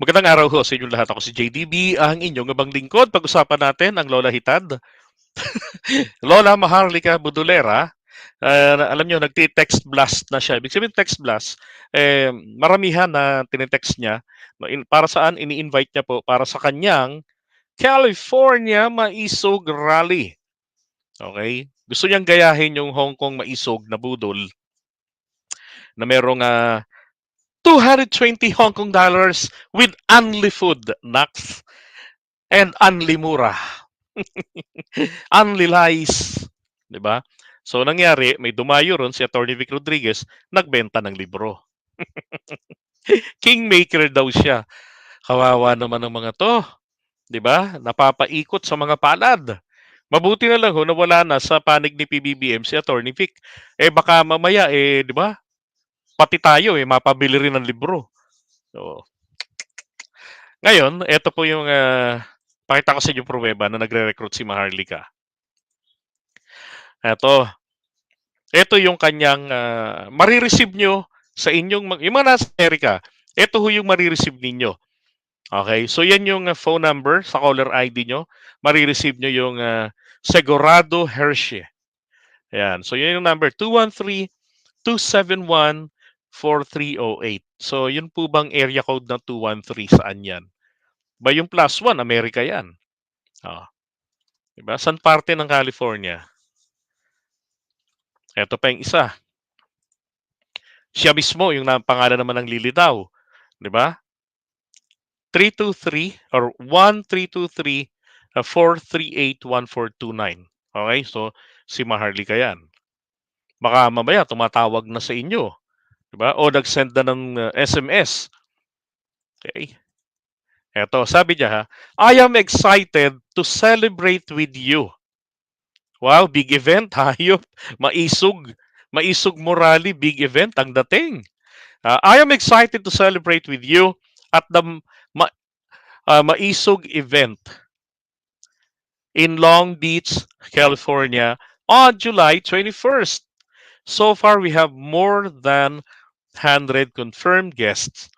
Magandang araw ho sa inyong lahat. Ako si JDB, ang inyong abang lingkod. Pag-usapan natin ang Lola Hitad. Lola Maharlika Budulera. Uh, alam nyo, nagti-text blast na siya. Ibig sabihin text blast, eh, maramihan na tinetext niya. Para saan? Ini-invite niya po para sa kanyang California Maisog Rally. Okay? Gusto niyang gayahin yung Hong Kong Maisog na budol na merong uh, 220 Hong Kong dollars with only food, Nax. And only mura. only lies. Ba? So, nangyari, may dumayo ron si Attorney Vic Rodriguez, nagbenta ng libro. Kingmaker daw siya. Kawawa naman ng mga to. Ba? Napapaikot sa mga palad. Mabuti na lang ho na wala na sa panig ni PBBM si Attorney Vic. Eh baka mamaya, eh, di ba? Pati tayo eh, mapabili rin ng libro. So, ngayon, ito po yung, uh, pakita ko sa inyo pruweba na nagre-recruit si Maharlika. Ito. Ito yung kanyang, uh, marireceive nyo sa inyong, yung mga nasa Amerika, ito ho yung marireceive ninyo. Okay, so yan yung uh, phone number sa caller ID nyo. Marireceive nyo yung uh, Segurado Hershey. Ayan, so yan yung number 213 271 4308. So, yun po bang area code ng 213? Saan yan? Ba yung plus 1, Amerika yan. Oh. Diba? San parte ng California? Ito pa yung isa. Siya mismo, yung pangalan naman ng lilitaw. Di ba? 323 or 1323 uh, 438 1429. Okay? So, si Maharlika yan. Baka mamaya tumatawag na sa inyo. Diba? O nag-send na ng SMS. Okay. Eto, sabi niya ha, I am excited to celebrate with you. Wow, big event, hayop. Maisog. Maisog Morali, big event ang dating. Uh, I am excited to celebrate with you at the ma, uh, Maisog event in Long Beach, California on July 21st. So far, we have more than 100 confirmed guests.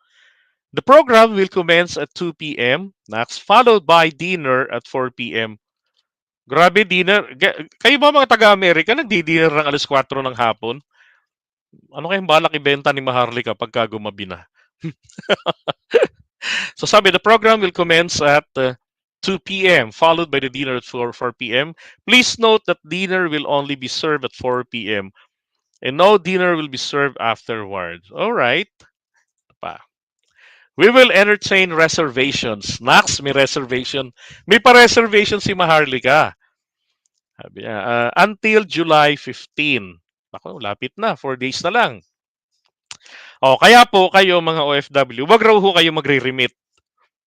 The program will commence at 2 p.m. Next, followed by dinner at 4 p.m. Grabe dinner. Kayo ba mga taga-Amerika nagdi-dinner ng alas 4 ng hapon? Ano kayong balak ibenta ni Maharlika pagka gumabi na? so sabi, the program will commence at uh, 2 p.m. followed by the dinner at 4, 4 p.m. Please note that dinner will only be served at 4 p.m. and no dinner will be served afterwards. All right. Pa. We will entertain reservations. Max, may reservation. May pa-reservation si Maharlika. Sabi niya, uh, until July 15. Ako, lapit na. Four days na lang. O, kaya po kayo mga OFW, wag raw ho kayo magre-remit.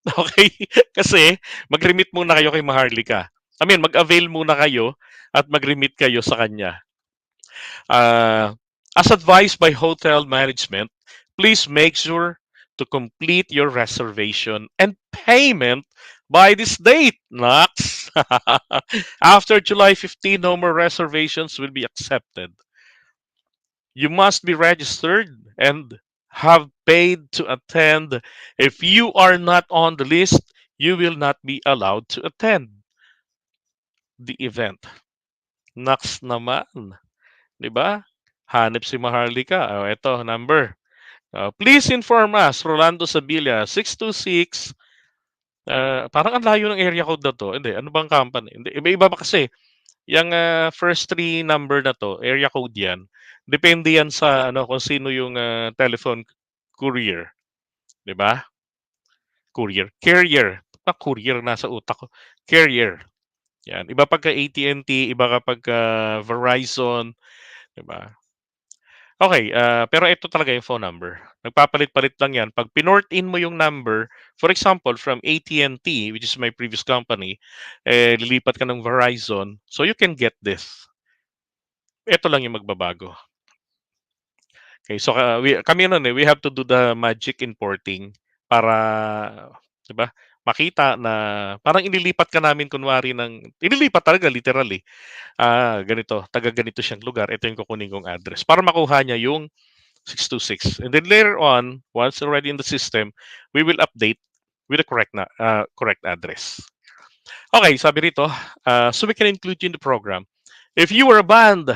Okay? Kasi mag-remit muna kayo kay Maharlika. I mean, mag-avail muna kayo at mag-remit kayo sa kanya. Uh, as advised by hotel management, please make sure to complete your reservation and payment by this date. Knox. After July 15, no more reservations will be accepted. You must be registered and have paid to attend. If you are not on the list, you will not be allowed to attend the event. Next naman. 'Di ba? Hanep si Maharlika. Oh, ito, number. Uh, please inform us, Rolando Sabilla, 626. Uh, parang ang layo ng area code na to. Hindi, ano bang company? Hindi, iba-iba pa kasi. Yung uh, first three number na to, area code yan. Depende yan sa ano kung sino yung uh, telephone courier. 'Di ba? Courier. Carrier. Na courier nasa utak ko. Carrier. Yan. Iba pagka AT&T, iba kapag uh, Verizon, 'di ba? Okay, uh, pero ito talaga yung phone number. Nagpapalit-palit lang 'yan. Pag pinort in mo yung number, for example, from AT&T, which is my previous company, eh lilipat ka ng Verizon, so you can get this. Ito lang yung magbabago. Okay, so uh, we, kami nun eh, we have to do the magic importing para, 'di ba? Makita na parang inilipat ka namin kunwari ng inilipat talaga literally. Ah, ganito, taga ganito siyang lugar. Ito yung kukunin kong address para makuha niya yung 626. And then later on, once already in the system, we will update with the correct na uh, correct address. Okay, sabi rito, uh, so we can include you in the program. If you were a band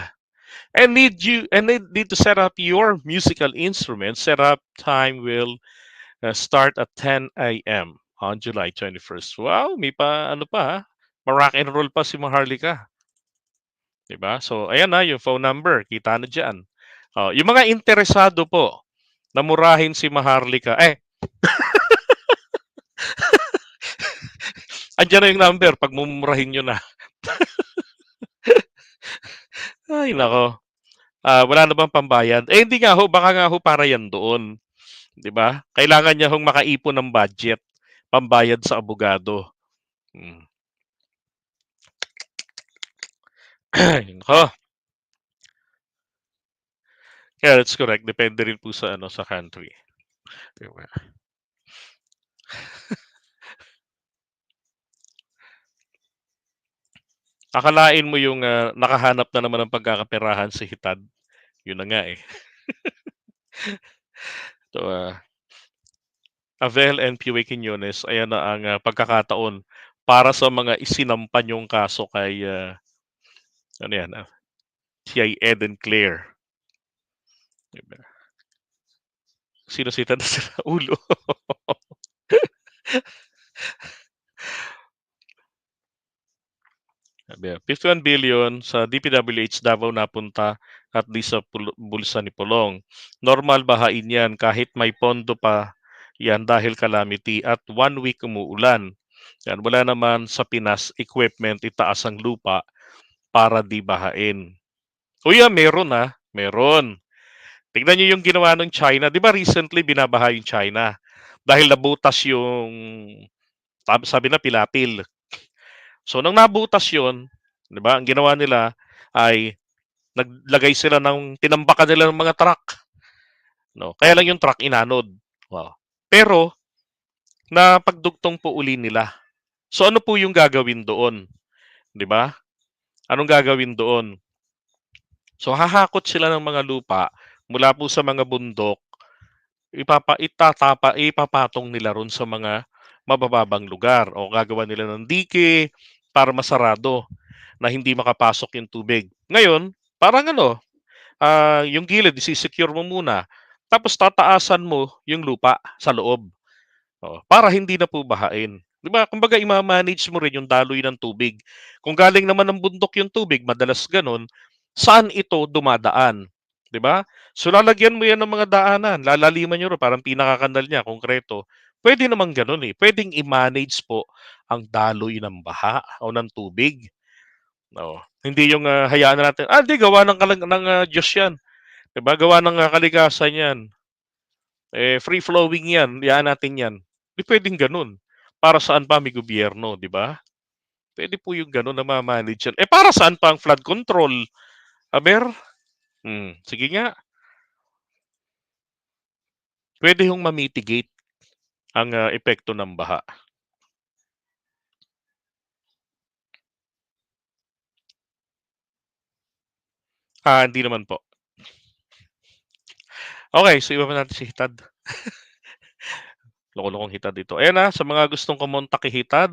and need you and need to set up your musical instrument, setup time will uh, start at 10 a.m. on July 21st. Wow, may pa ano pa, ha? ma-rock and roll pa si Maharlika. 'Di ba? So ayan na yung phone number, kita na diyan. Oh, yung mga interesado po na murahin si Maharlika. Eh. Andiyan na yung number pag mumurahin nyo na. Ay nako. Ah, wala na bang pambayad? Eh hindi nga ho, baka nga ho para yan doon. 'Di ba? Kailangan niya hong makaipon ng budget pambayad sa abogado. Hmm. Nako. Yeah, that's correct. Depende rin po sa ano sa country. 'Di ba? Akalain mo yung ah, nakahanap na naman ng pagkakaperahan si Hitad. Yun na nga eh. So, ah Avel and Pioe Quiñones, ayan na ang ah, pagkakataon para sa mga isinampa niyong kaso kay ah, ano yan, ah, kay Eden Claire. 'Di ba? Sino si Hitad sa ulo? Sabi, 51 billion sa DPWH Davao napunta at di sa bulsa ni Pulong. Normal bahain yan kahit may pondo pa yan dahil calamity at one week umuulan. Yan, wala naman sa Pinas equipment itaas ang lupa para di bahain. O yan, meron ah. Meron. Tingnan niyo yung ginawa ng China. Di ba recently binabaha yung China? Dahil nabutas yung sabi na pilapil. So nang nabutas yon, 'di ba? Ang ginawa nila ay naglagay sila ng tinambakan nila ng mga truck. No, kaya lang yung truck inanod. Wow. Pero napagdugtong po uli nila. So ano po yung gagawin doon? 'Di ba? Anong gagawin doon? So hahakot sila ng mga lupa mula po sa mga bundok ipapa itatapa ipapatong nila ron sa mga mabababang lugar o gagawa nila ng dike para masarado na hindi makapasok yung tubig. Ngayon, parang ano, ah, yung gilid isi-secure mo muna tapos tataasan mo yung lupa sa loob. Oh, para hindi na po bahain. 'Di ba? Kumbaga ima-manage mo rin yung daloy ng tubig. Kung galing naman ng bundok yung tubig, madalas ganun, saan ito dumadaan? 'Di ba? So lalagyan mo yan ng mga daanan, lalaliman nyo rin, parang pinakakanal niya, konkreto. Pwede naman ganun eh. Pwedeng i-manage po ang daloy ng baha o ng tubig. No. Hindi yung ah, hayaan na natin, ah, di gawa ng, kalag- ng ah, Diyos yan. 'Di ba? Gawa ng kalikasan yan. Eh, free flowing yan, hayaan natin yan. Di pwedeng ganun. Para saan pa may gobyerno, di ba? Pwede po yung ganun na ma-manage yan. Eh, para saan pa ang flood control? Aber? Hmm, sige nga. Pwede yung ma-mitigate ang ah, epekto ng baha. Ah, hindi naman po. Okay, so iba natin si Hitad. Loko-lokong Hitad dito. Ayan na, sa mga gustong kumonta kay Hitad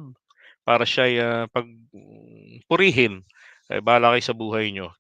para siya ay ah, pag purihin, eh, bahala kayo sa buhay nyo.